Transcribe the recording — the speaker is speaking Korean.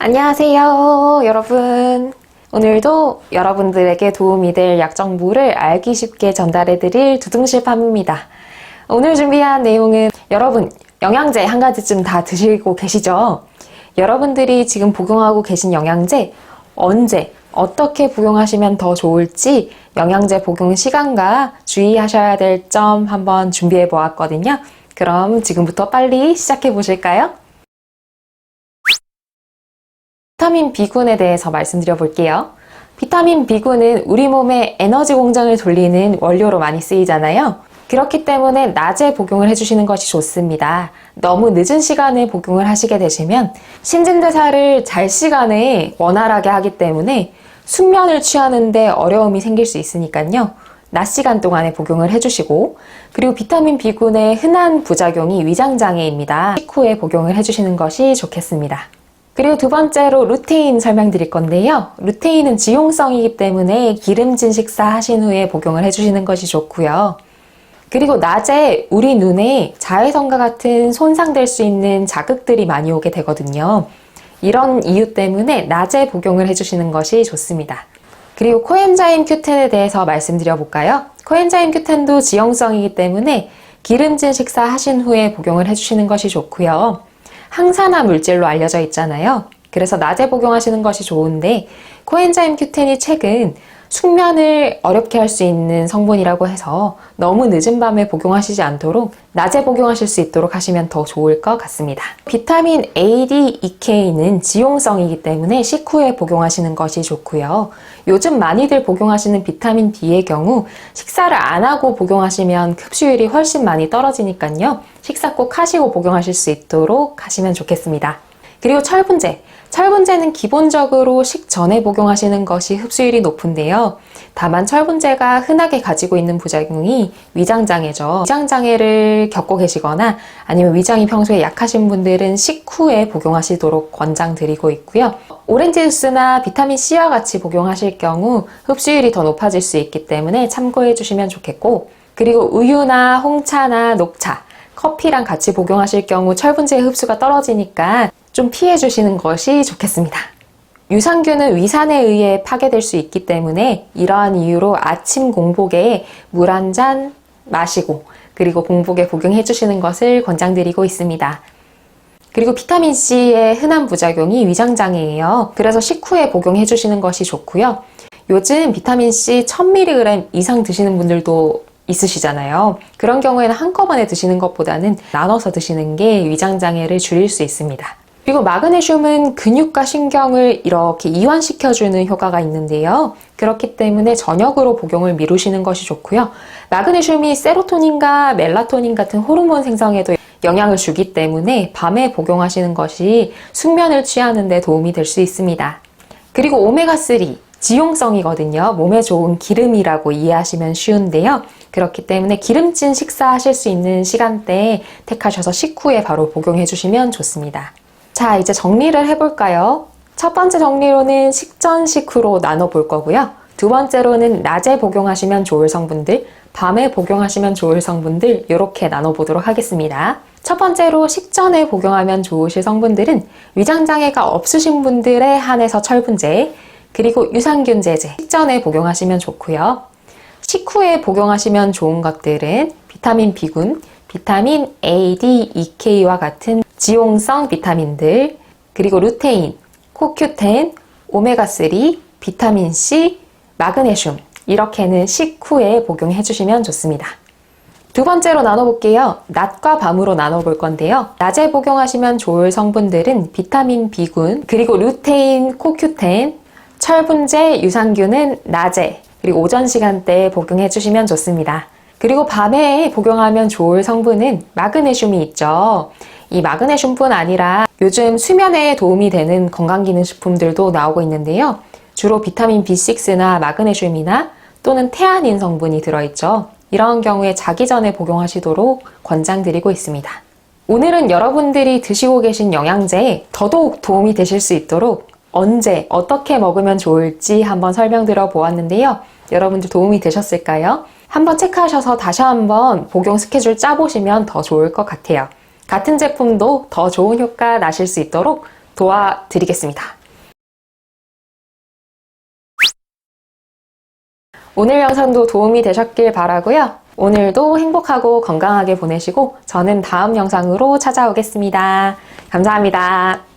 안녕하세요, 여러분. 오늘도 여러분들에게 도움이 될 약정부를 알기 쉽게 전달해드릴 두둥실 팜입니다. 오늘 준비한 내용은 여러분, 영양제 한 가지쯤 다 드시고 계시죠? 여러분들이 지금 복용하고 계신 영양제 언제, 어떻게 복용하시면 더 좋을지 영양제 복용 시간과 주의하셔야 될 점 한번 준비해 보았거든요. 그럼 지금부터 빨리 시작해 보실까요? 비타민 B군에 대해서 말씀드려 볼게요. 비타민 B군은 우리 몸의 에너지 공장을 돌리는 원료로 많이 쓰이잖아요. 그렇기 때문에 낮에 복용을 해주시는 것이 좋습니다. 너무 늦은 시간에 복용을 하시게 되시면 신진대사를 잘 시간에 원활하게 하기 때문에 숙면을 취하는데 어려움이 생길 수 있으니까요. 낮 시간 동안에 복용을 해주시고 그리고 비타민 B군의 흔한 부작용이 위장장애입니다. 식후에 복용을 해주시는 것이 좋겠습니다. 그리고 두 번째로 루테인 설명드릴 건데요. 루테인은 지용성이기 때문에 기름진 식사 하신 후에 복용을 해주시는 것이 좋고요. 그리고 낮에 우리 눈에 자외선과 같은 손상될 수 있는 자극들이 많이 오게 되거든요. 이런 이유 때문에 낮에 복용을 해주시는 것이 좋습니다. 그리고 코엔자임 Q10에 대해서 말씀드려 볼까요? 코엔자임 Q10도 지용성이기 때문에 기름진 식사 하신 후에 복용을 해주시는 것이 좋고요. 항산화 물질로 알려져 있잖아요. 그래서 낮에 복용하시는 것이 좋은데 코엔자임 Q10이 최근 숙면을 어렵게 할 수 있는 성분이라고 해서 너무 늦은 밤에 복용하시지 않도록 낮에 복용하실 수 있도록 하시면 더 좋을 것 같습니다. 비타민 A, D, EK는 지용성이기 때문에 식후에 복용하시는 것이 좋고요. 요즘 많이들 복용하시는 비타민 D의 경우 식사를 안 하고 복용하시면 흡수율이 훨씬 많이 떨어지니까요. 식사 꼭 하시고 복용하실 수 있도록 하시면 좋겠습니다. 그리고 철분제. 철분제는 기본적으로 식전에 복용하시는 것이 흡수율이 높은데요. 다만 철분제가 흔하게 가지고 있는 부작용이 위장장애죠. 위장장애를 겪고 계시거나 아니면 위장이 평소에 약하신 분들은 식후에 복용하시도록 권장드리고 있고요. 오렌지 주스나 비타민 C와 같이 복용하실 경우 흡수율이 더 높아질 수 있기 때문에 참고해 주시면 좋겠고 그리고 우유나 홍차나 녹차 커피랑 같이 복용하실 경우 철분제 흡수가 떨어지니까 좀 피해 주시는 것이 좋겠습니다. 유산균은 위산에 의해 파괴될 수 있기 때문에 이러한 이유로 아침 공복에 물 한 잔 마시고 그리고 공복에 복용해 주시는 것을 권장드리고 있습니다. 그리고 비타민 C의 흔한 부작용이 위장장애예요. 그래서 식후에 복용해 주시는 것이 좋고요. 요즘 비타민 C 1000mg 이상 드시는 분들도 있으시잖아요. 그런 경우에는 한꺼번에 드시는 것보다는 나눠서 드시는 게 위장장애를 줄일 수 있습니다. 그리고 마그네슘은 근육과 신경을 이렇게 이완시켜주는 효과가 있는데요. 그렇기 때문에 저녁으로 복용을 미루시는 것이 좋고요. 마그네슘이 세로토닌과 멜라토닌 같은 호르몬 생성에도 영향을 주기 때문에 밤에 복용하시는 것이 숙면을 취하는 데 도움이 될 수 있습니다. 그리고 오메가3, 지용성이거든요. 몸에 좋은 기름이라고 이해하시면 쉬운데요. 그렇기 때문에 기름진 식사하실 수 있는 시간대에 택하셔서 식후에 바로 복용해 주시면 좋습니다. 자, 이제 정리를 해볼까요? 첫 번째 정리로는 식전, 식후로 나눠볼 거고요. 두 번째로는 낮에 복용하시면 좋을 성분들, 밤에 복용하시면 좋을 성분들 이렇게 나눠보도록 하겠습니다. 첫 번째로 식전에 복용하면 좋으실 성분들은 위장장애가 없으신 분들에 한해서 철분제, 그리고 유산균 제제, 식전에 복용하시면 좋고요. 식후에 복용하시면 좋은 것들은 비타민 B군, 비타민 A, D, EK와 같은 지용성 비타민들, 그리고 루테인, 코큐텐, 오메가3, 비타민 C, 마그네슘 이렇게는 식후에 복용해 주시면 좋습니다. 두 번째로 나눠볼게요. 낮과 밤으로 나눠볼 건데요. 낮에 복용하시면 좋을 성분들은 비타민 B군, 그리고 루테인, 코큐텐, 철분제, 유산균은 낮에, 그리고 오전 시간대에 복용해 주시면 좋습니다. 그리고 밤에 복용하면 좋을 성분은 마그네슘이 있죠. 이 마그네슘뿐 아니라 요즘 수면에 도움이 되는 건강기능식품들도 나오고 있는데요. 주로 비타민 B6나 마그네슘이나 또는 태아닌 성분이 들어있죠. 이런 경우에 자기 전에 복용하시도록 권장드리고 있습니다. 오늘은 여러분들이 드시고 계신 영양제에 더더욱 도움이 되실 수 있도록 언제 어떻게 먹으면 좋을지 한번 설명드려 보았는데요. 여러분들 도움이 되셨을까요? 한번 체크하셔서 다시 한번 복용 스케줄 짜보시면 더 좋을 것 같아요. 같은 제품도 더 좋은 효과 나실 수 있도록 도와드리겠습니다. 오늘 영상도 도움이 되셨길 바라고요. 오늘도 행복하고 건강하게 보내시고 저는 다음 영상으로 찾아오겠습니다. 감사합니다.